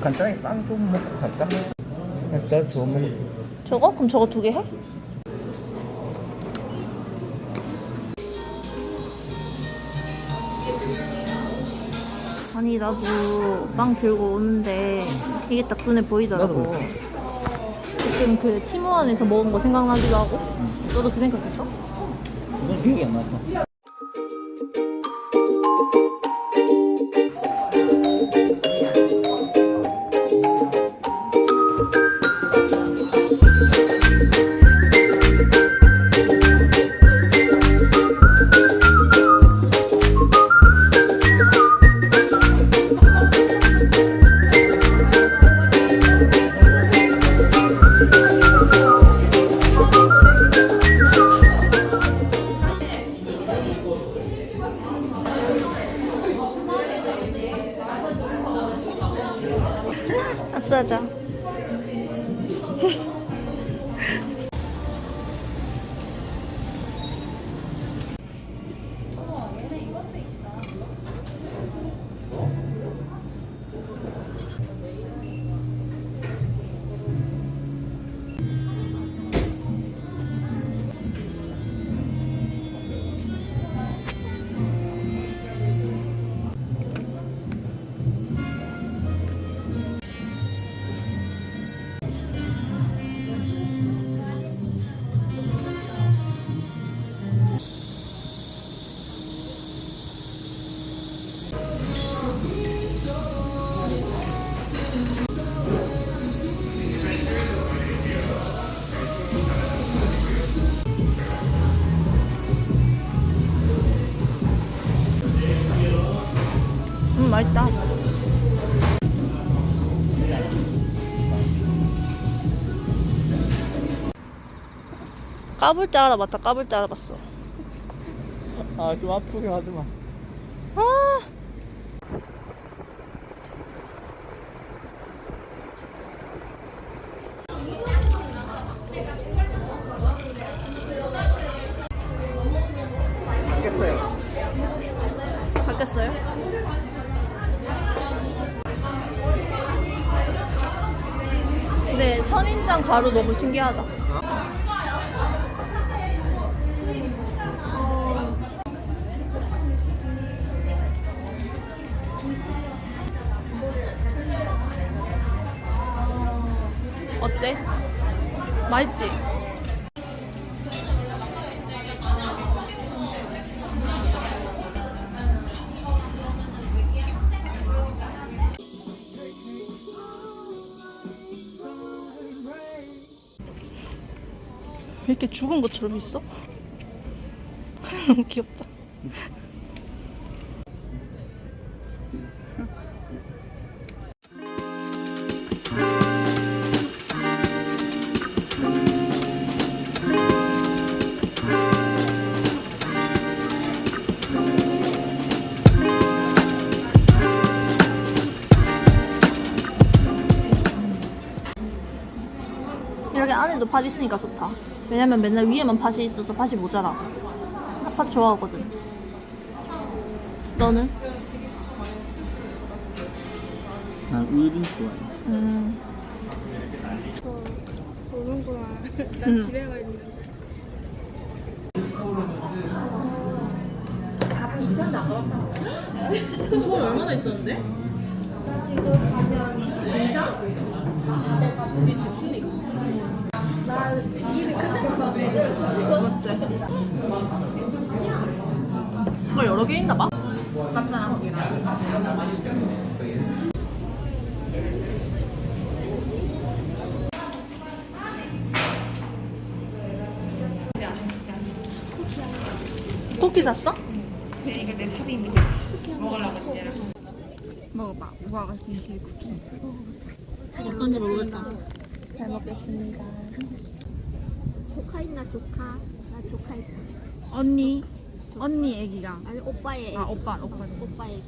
간단히 빵 좀 먹고 갈까? 일단 주문 저거? 그럼 저거 두 개 해? 아니 나도 빵 들고 오는데 이게 딱 눈에 보이더라고 나도. 지금 그 팀원에서 먹은 거 생각나기도 하고. 너도 그 생각했어? 그건 기억이 안 나서 악수하자 맛있다. 까불 때 알아봤다. 까불 때 알아봤어. 아 좀 아프게 하지마 선인장 가루 너무 신기하다. 어때? 맛있지? 왜 이렇게 죽은 것처럼 있어? 너무 귀엽다. 이렇게 안에도 팥 있으니까 좋다. 왜냐면 맨날 위에만 팥이 있어서 팥이 모자라. 나팥 좋아하거든. 너는? 난 우유빈 좋아해 음. 오는구나. 난 음. 집에 가 있는데. 그 소원 얼마나 있었는데? 나 지금 가면. 나 정말 여러 개 있나 봐. 맞잖아 거기랑. 쿠키 샀어? 네, 이거 내 삽입니다. 먹으려고. 먹어봐. 우아가 김치 쿠키. 어떤지 모르겠다. 잘 먹겠습니다. 조카 있나 조카? 나 조카 있다. 언니 언니 애기가 아니 오빠의 애기. 아 오빠 오빠 오빠 애기.